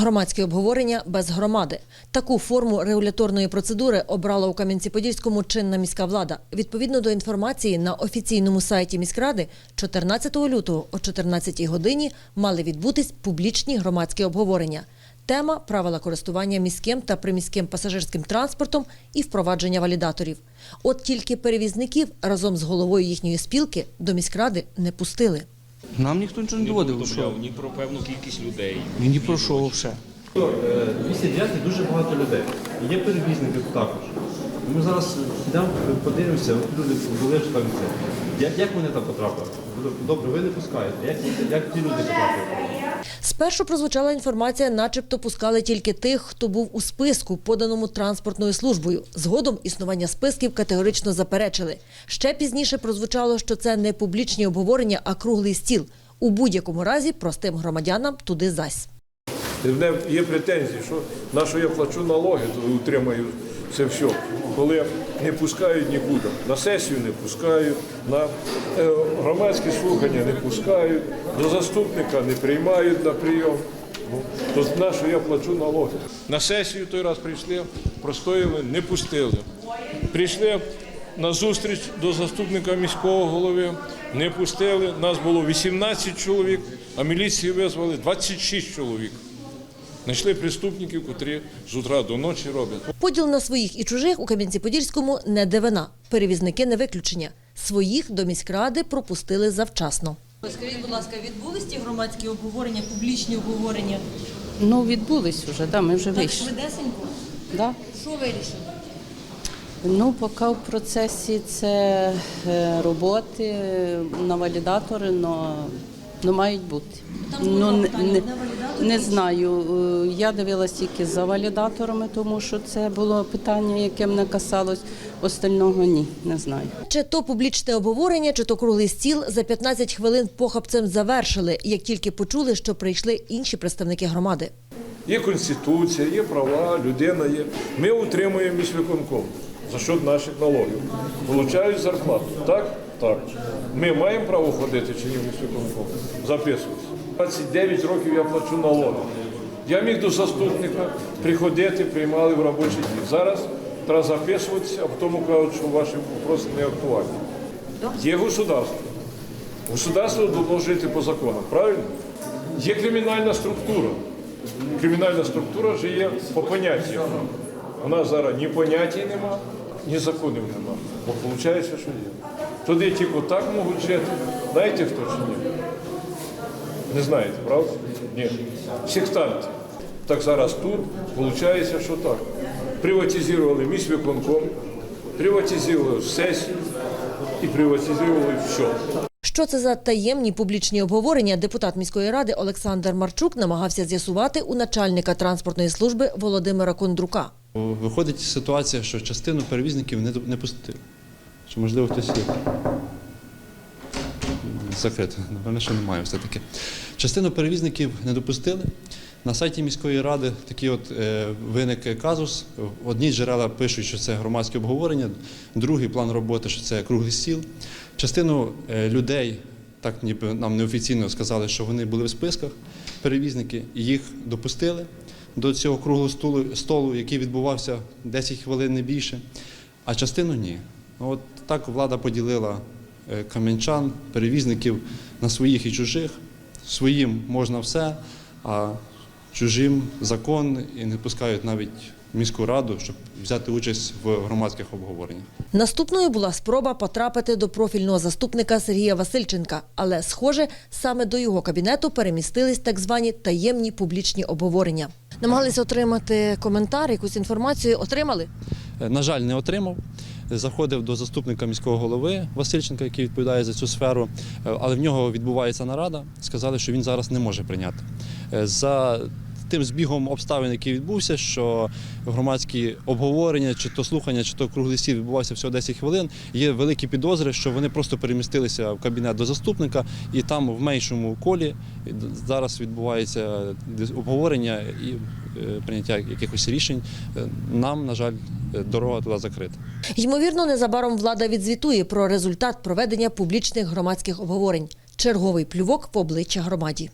Громадське обговорення без громади. Таку форму регуляторної процедури обрала у Кам'янці-Подільському чинна міська влада. Відповідно до інформації на офіційному сайті міськради, 14 лютого о 14 годині мали відбутись публічні громадські обговорення. Тема правила користування міським та приміським пасажирським транспортом і впровадження валідаторів. От тільки перевізників разом з головою їхньої спілки до міськради не пустили. Нам ніхто нічого не доводив. Що? ні про певну кількість людей. Ні, ні про що все. 209 дуже багато людей. І Є перевізники також. Ми зараз підемо, подивимося, от люди були ж там це. Як, як вони там потрапили? Добре, ви не пускаєте. Як, як ті люди потрапили? Спершу прозвучала інформація, начебто пускали тільки тих, хто був у списку, поданому транспортною службою. Згодом існування списків категорично заперечили. Ще пізніше прозвучало, що це не публічні обговорення, а круглий стіл. У будь-якому разі простим громадянам туди зась. І мене є претензії, що на що я плачу налоги, то утримаю це все. Коли не пускають нікуди. На сесію не пускають, на е, громадські слухання не пускають, до заступника не приймають на прийом. Ну, то на що я плачу налоги? На сесію той раз прийшли, простояли, не пустили. Прийшли на зустріч до заступника міського голови, не пустили. Нас було 18 чоловік, а міліції визвали 26 чоловік. Знайшли преступників, котрі з утра до ночі роблять. Поділ на своїх і чужих у Кам'янці-Подільському не дивина. Перевізники не виключення. Своїх до міськради пропустили завчасно. Скажіть, будь ласка, відбулись ті громадські обговорення, публічні обговорення? Ну, відбулись вже, да, ми вже Так вийшли. швидесенько? Да. Що вирішили? Ну, поки в процесі це е, роботи на валідатори, но, но мають бути. Там було Ну, не, питання не? Не знаю. Е, Я дивилась тільки за валідаторами, тому що це було питання, яке мене касалось. Остального ні, не знаю. Чи то публічне обговорення, чи то круглий стіл за 15 хвилин похабцем завершили, як тільки почули, що прийшли інші представники громади. Є конституція, є права, людина є. Ми утримуємо міськвиконком за счет наших налогів. Получають зарплату. Так? Так. Ми маємо право ходити чи ні в міськвиконком? Записуйтесь. 29 років я плачу налоги. Я міг до заступника приходити, приймали в робочий день. Зараз треба записуватися, а потім кажуть, що ваші вопроси не актуальні. Є государство. Государство должно жити по законам, правильно? Є кримінальна структура. Кримінальна структура ж є по поняттям. У нас зараз ні поняття нема, ні законів нема. Бо виходить, що є. Туди тільки так можуть жити. Знаєте хто чи ні? Не знаєте, правда? Ні. Сектанти. Так зараз тут виходить, що так. Приватизували міськвиконком, приватизували сесію і приватизували все. Що це за таємні публічні обговорення, депутат міської ради Олександр Марчук намагався з'ясувати у начальника транспортної служби Володимира Кондрука. Виходить ситуація, що частину перевізників не, пустили. Чи можливо хтось є? Закрито. Напевно, що немає все-таки. Частину перевізників не допустили. На сайті міської ради такий от е, виник казус. Одні джерела пишуть, що це громадське обговорення, другий план роботи, що це круглий стіл. Частину е, людей, так ніби нам неофіційно сказали, що вони були в списках, перевізники, і їх допустили до цього круглого столу, який відбувався 10 хвилин не більше, а частину ні. От так влада поділила кам'янчан, перевізників на своїх і чужих. Своїм можна все, а чужим закон і не пускають навіть міську раду, щоб взяти участь в громадських обговореннях. Наступною була спроба потрапити до профільного заступника Сергія Васильченка, але, схоже, саме до його кабінету перемістились так звані таємні публічні обговорення. Намагалися отримати коментар, якусь інформацію отримали. Е, На жаль, не отримав. Заходив до заступника міського голови Васильченка, який відповідає за цю сферу, е, але в нього відбувається нарада. Сказали, що він зараз не може прийняти. Е, За тим збігом обставин, який відбувся, що громадські обговорення, чи то слухання, чи то круглий стіл відбувався всього 10 хвилин. Є великі підозри, що вони просто перемістилися в кабінет до заступника, і там в меншому колі зараз відбувається обговорення і прийняття якихось рішень. Е, Нам, на жаль, е, дорога туди закрита. Ймовірно, незабаром влада відзвітує про результат проведення публічних громадських обговорень. Черговий плювок в обличчя громаді.